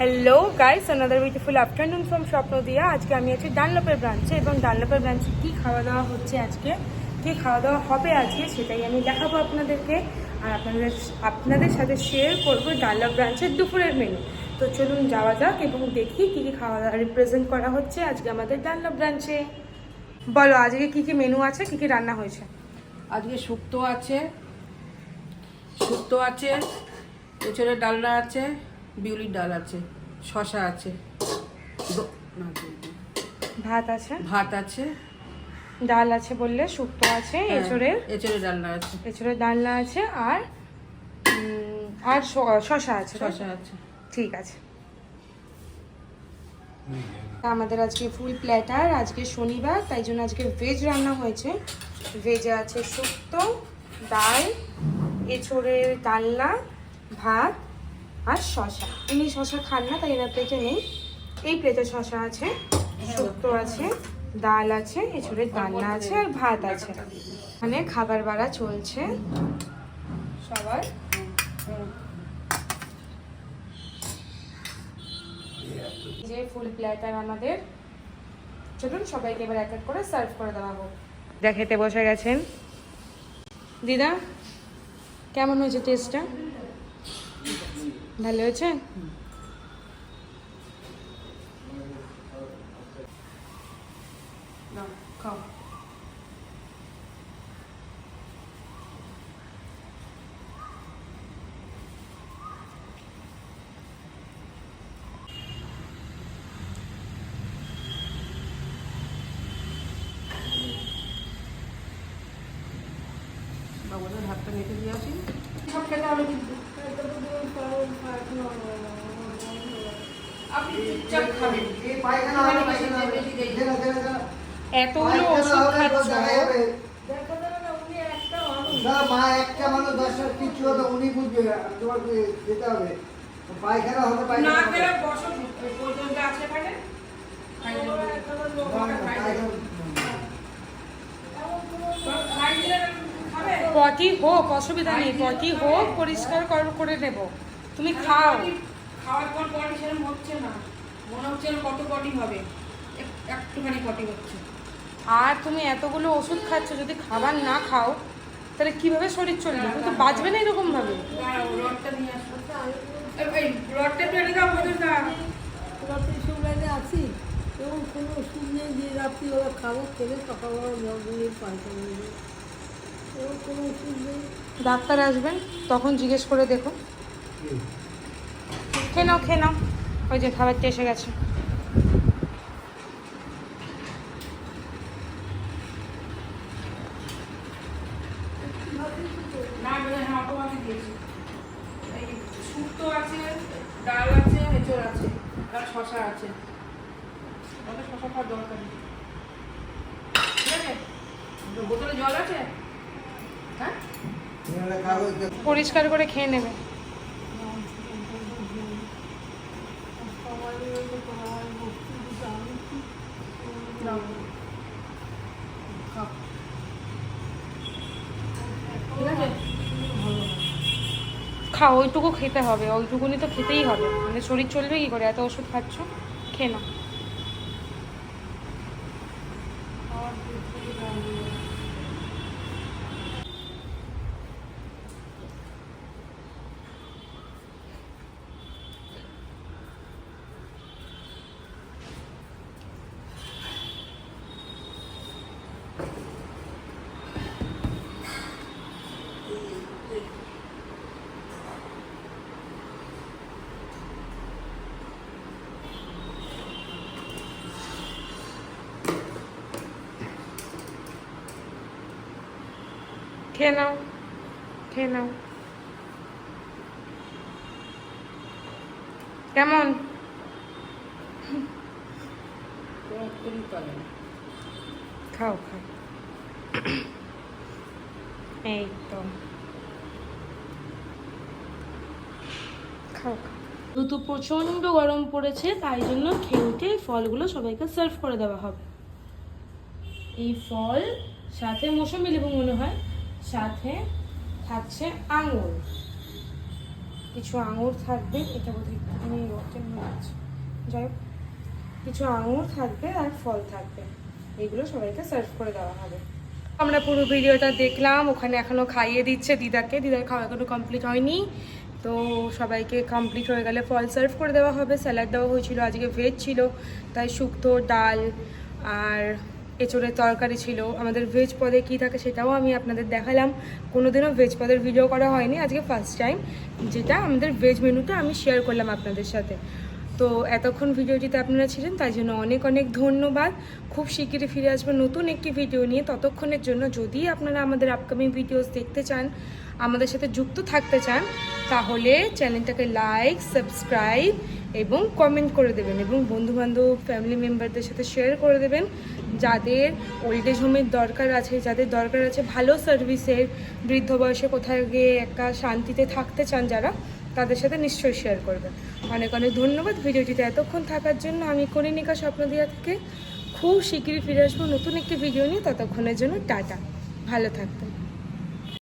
Hello guys another beautiful afternoon from Swapno Diya আজকে আমি আছি ডানলপের ব্রাঞ্চে এবং ডানলপের ব্রাঞ্চে কী খাওয়া দাওয়া হচ্ছে আজকে? কী খাওয়া দাওয়া হবে আজকে সেটাই আমি দেখাবো আপনাদেরকে। আর আপনাদের আপনাদের সাথে শেয়ার করব ডানলপ ব্রাঞ্চের দুপুরের মেনু তো চলুন যাওয়া যাক এবং দেখি কী কী খাওয়া দাওয়া রিপ্রেজেন্ট করা হচ্ছে আজকে আমাদের ডানলপ ব্রাঞ্চে বলো, আজকে কী কী মেনু আছে? কী কী রান্না হয়েছে? আজকে শুক্তো আছে শুক্তো আছে, এছাড়া ডালনা আছে বিউলির ডাল আছে শশা আছে। ভাত আছে? ভাত আছে। ডাল আছে বললে শুক্তো আছে হ্যাঁ, এঁচড়ের ডালনা আছে। এছাড়া ডালনা আছে আর আর শশা আছে শশা আছে। ঠিক আছে। আমাদের আজকে ফুল প্ল্যাটার আজকে শনিবার তাই জন্য আজকে ভেজ রান্না হয়েছে। ভেজে আছে শুক্তো ডাল এঁচড়ের ডালনা ভাত আর শশা ইনি শশা খান না তাই এনার প্লেটে নেই। এই প্লেটে শশা আছে শুক্তো আছে ডাল আছে এঁচড়ের ডালনা আছে আর ভাত আছে। মানে খাবার বাড়া চলছে। সবার। যে ফুল প্ল্যাটার আমাদের। চলুন সবাইকে এবার এক এক করে সার্ভ করে দেওয়া হোক। দেখাতে বসে গেছেন। দিদা কেমন হয়েছে টেস্টটা? ভালো হয়েছে নাও, খাও বাবুদের ভাতটা মেখে দিয়ে আসি সব খেতে হবে কিন্তু চুপচাপ মা একটা মানুষ উনি বুঝবে যেতে হবে পায়খানা হোক, অসুবিধা নেই, পটি হোক, পরিষ্কার করে নেব। তুমি খাও। খাওয়ার পর সেরকম হচ্ছে না। মনে হচ্ছে না কত পটি হবে। এক- একটুখানি পটি হচ্ছে। আর তুমি এতগুলো ওষুধ খাচ্ছ যদি খাবার না খাও তাহলে কীভাবে শরীর চলবে? তুমি তো বাঁচবে না এরকম ভাবে রডটা নিয়ে আসো এই- এই রডটা দাও রাত্রি সব আছি এবং কোনো ওষুধ নেই যে রাত্রিবেলা খাব খেলে সকালবেলা জল দিয়ে পায়খানা নেবে এবং কোনো ওষুধ নেই। ডাক্তার আসবেন তখন জিজ্ঞেস করে দেখো খেয়ে নাও খেয়ে নাও। ওই যে খাবারটা এসে গেছে। না বোঝো অটোমাকে এই শুক্তো আছে ডাল আছে এঁচড় আছে আর শশা আছে। আমাদের শশা খাওয়ার দরকার নেই। ঠিক আছে? বোতলে জল আছে? হ্যাঁ। পরিষ্কার করে খেয়ে নেবে। খাও। ওইটুকু খেতে হবে, ওইটুকুনি তো খেতেই হবে। মানে শরীর চলবে কি করে? এত ওষুধ খাচ্ছ? খেয়ে নাও। খেয়ে নাও খেয়ে নাও কেমন খাও খাও এই তো খাও খাও ঋতু প্রচণ্ড গরম পড়েছে, তাই জন্য খেয়ে উঠে ফলগুলো সবাইকে সার্ভ করে দেওয়া হবে। এই ফল সাথে মৌসুমি লেবু মনে হয়। সাথে থাকছে আঙুর। কিছু আঙুর থাকবে এটা বোধহয় একটুখানি রক্তের মধ্যে যাই হোক, কিছু আঙুর থাকবে আর ফল থাকবে। এগুলো সবাইকে সার্ভ করে দেওয়া হবে। আমরা পুরো ভিডিওটা দেখলাম ওখানে এখনও খাইয়ে দিচ্ছে দিদাকে। দিদার খাওয়া এখনও কমপ্লিট হয়নি। তো সবাইকে কমপ্লিট হয়ে গেলে ফল সার্ভ করে দেওয়া হবে। স্যালাড দেওয়া হয়েছিল আজকে ভেজ ছিল। তাই শুক্তো ডাল আর এঁচড়ের তরকারি ছিল। আমাদের ভেজ পদে কী থাকে সেটাও আমি আপনাদের দেখালাম। কোনোদিনও ভেজ পদের ভিডিও করা হয়নি, আজকে ফার্স্ট টাইম যেটা আমাদের ভেজ মেনুটা আমি শেয়ার করলাম আপনাদের সাথে। তো এতক্ষণ ভিডিওটিতে আপনারা ছিলেন, তাই জন্য অনেক অনেক ধন্যবাদ। খুব শিগগিরই ফিরে আসব নতুন একটি ভিডিও নিয়ে। ততক্ষণের জন্য যদি আপনারা আমাদের আপকামিং ভিডিওস দেখতে চান, আমাদের সাথে যুক্ত থাকতে চান, তাহলে চ্যানেলটাকে লাইক সাবস্ক্রাইব এবং কমেন্ট করে দেবেন এবং বন্ধুবান্ধব ফ্যামিলি মেম্বারদের সাথে শেয়ার করে দেবেন যাদের ওল্ড এজ হোমের দরকার আছে, যাদের দরকার আছে ভালো সার্ভিসের বৃদ্ধ বয়সে কোথায় গিয়ে একটা শান্তিতে থাকতে চান যারা, তাদের সাথে নিশ্চয়ই শেয়ার করবেন। অনেক অনেক ধন্যবাদ ভিডিওটিতে এতক্ষণ থাকার জন্য। আমি করিনিকা স্বপ্নদিয়া থেকে খুব শিগগিরই ফিরে আসব নতুন একটি ভিডিও নিয়ে। ততক্ষণের জন্য টাটা। ভালো থাকবেন।